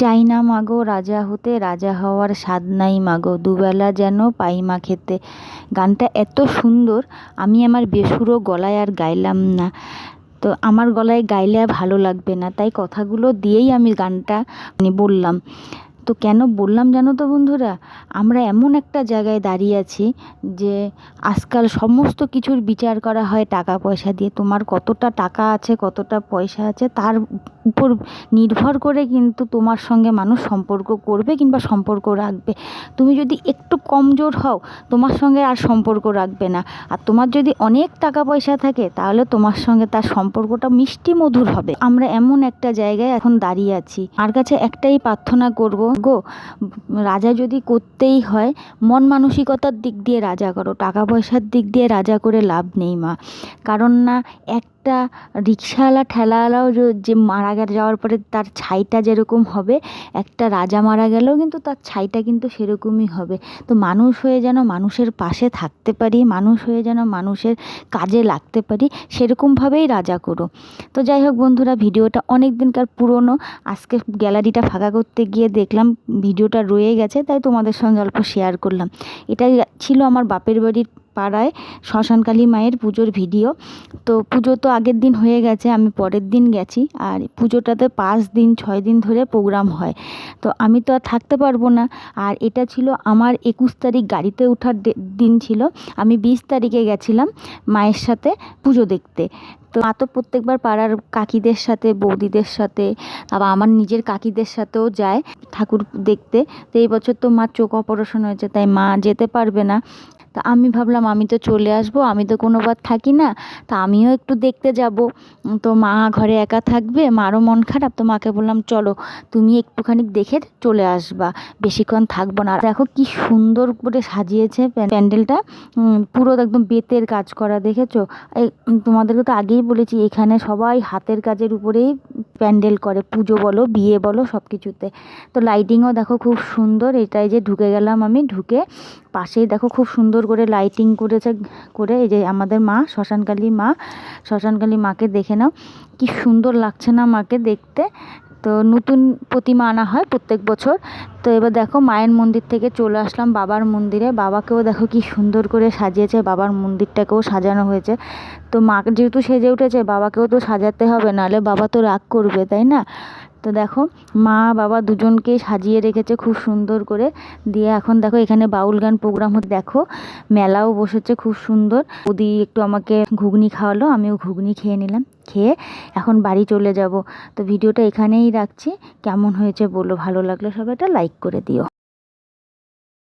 চাই না মাগো, রাজা হতে রাজা হওয়ার স্বাদ নাই মাগো। দুবেলা যেন পাই মা খেতে। গানটা এত সুন্দর, আমি আমার বেসুরো গলায় আর গাইলাম না। তো আমার গলায় গাইলে আর ভালো লাগবে না, তাই কথাগুলো দিয়েই আমি গানটা মানে বললাম। তো কেন বললাম জানো তো বন্ধুরা? আমরা এমন একটা জায়গায় দাঁড়িয়ে আছি যে আজকাল সমস্ত কিছুর বিচার করা হয় টাকা পয়সা দিয়ে। তোমার কতটা টাকা আছে, কতটা পয়সা আছে, তার উপর নির্ভর করে কিন্তু তোমার সঙ্গে মানুষ সম্পর্ক করবে কিংবা সম্পর্ক রাখবে। তুমি যদি একটু কমজোর হও, তোমার সঙ্গে আর সম্পর্ক রাখবে না। আর তোমার যদি অনেক টাকা পয়সা থাকে, তাহলে তোমার সঙ্গে তার সম্পর্কটা মিষ্টি মধুর হবে। আমরা এমন একটা জায়গায় এখন দাঁড়িয়ে আছি। আর কাছে একটাই প্রার্থনা করব, গো, রাজা যদি করতেই হয়, মন মানসিকতার দিক দিয়ে রাজা করো। টাকা পয়সার দিক দিয়ে রাজা করে লাভ নেই মা। কারণ না একটা রিক্সাওয়ালা ঠেলাওয়ালাও যে মারা যাওয়ার পরে তার ছাইটা যেরকম হবে, একটা রাজা মারা গেলেও কিন্তু তার ছাইটা কিন্তু সেরকমই হবে। তো মানুষ হয়ে যেন মানুষের পাশে থাকতে পারি, মানুষ হয়ে যেন মানুষের কাজে লাগতে পারি, সেরকমভাবেই রাজা করো। তো যাই হোক বন্ধুরা, ভিডিওটা অনেক দিনকার পুরনো। আজকে গ্যালারিটা ফাঁকা করতে গিয়ে দেখলাম, ভিডিওটা রয়ে গেছে, তাই তোমাদের সঙ্গে অল্প শেয়ার করলাম। এটাই ছিল আমার বাপের বাড়ির পাড়ায় শ্মশানকালী মায়ের পুজোর ভিডিও। তো পুজো তো আগের দিন হয়ে গেছে, আমি পরের দিন গেছি। আর পুজোটাতে পাঁচ দিন, ছয় দিন ধরে প্রোগ্রাম হয়। তো আমি তো আর থাকতে পারব না। আর এটা ছিল আমার একুশ তারিখ গাড়িতে ওঠার দিন ছিল। আমি বিশ তারিখে গেছিলাম মায়ের সাথে পুজো দেখতে। তো মা তো প্রত্যেকবার পাড়ার কাকিদের সাথে, বৌদিদের সাথে, আবার আমার নিজের কাকিদের সাথেও যায় ঠাকুর দেখতে। তো এই বছর তো মার চোখ অপারেশন হয়েছে, তাই মা যেতে পারবে না। তা আমি ভাবলাম আমি তো চলে আসব, আমি তো কোনোবার থাকি না, তা আমিও একটু দেখতে যাব। তো মা ঘরে একা থাকবে, মারও মন খারাপ, তো মাকে বললাম, চলো, তুমি একটুখানি দেখে চলে আসবা, বেশিক্ষণ থাকব না। দেখো কি সুন্দর করে সাজিয়েছে প্যান্ডেলটা পুরো একদম বেতের কাজ করা, দেখেছ? তোমাদেরকে তো আগেই বলেছি, এখানে সবাই হাতের কাজের উপরেই প্যান্ডেল করে, পুজো বলো, বিয়ে বলো সব কিছুতে তো লাইটিংও দেখো খুব সুন্দর, এটাই যে ঢুকে গেলাম আমি, ঢুকে পাশেই দেখো খুব সুন্দর করে লাইটিং করেছে, করে এই যে আমাদের মা, শ্মশানকালী মা, শ্মশানকালী মাকে দেখে নাও। কি সুন্দর লাগছে না মাকে দেখতে। তো নতুন প্রতিমা আনা হয় প্রত্যেক বছর। তো এবার দেখো মায়ের মন্দির থেকে চলে আসলাম বাবার মন্দিরে। বাবাকেও দেখো কি সুন্দর করে সাজিয়েছে, বাবার মন্দিরটাকেও সাজানো হয়েছে। তো মা যেহেতু সেজে উঠেছে, বাবাকেও তো সাজাতে হবে, নাহলে বাবা তো রাগ করবে, তাই না? তো দেখো, মা, বাবা দুজনকে সাজিয়ে রেখেছে খুব সুন্দর করে। দিয়ে এখন দেখো, এখানে বাউল গান প্রোগ্রাম হতে দেখো, মেলাও বসেছে খুব সুন্দর। ওদি একটু আমাকে ঘুগনি খাওয়ালো, আমিও ঘুগনি খেয়ে নিলাম। খেয়ে এখন বাড়ি চলে যাব। তো ভিডিওটা এখানেই রাখছি। কেমন হয়েছে বলো, ভালো লাগলে সবাইটা লাইক করে দিও।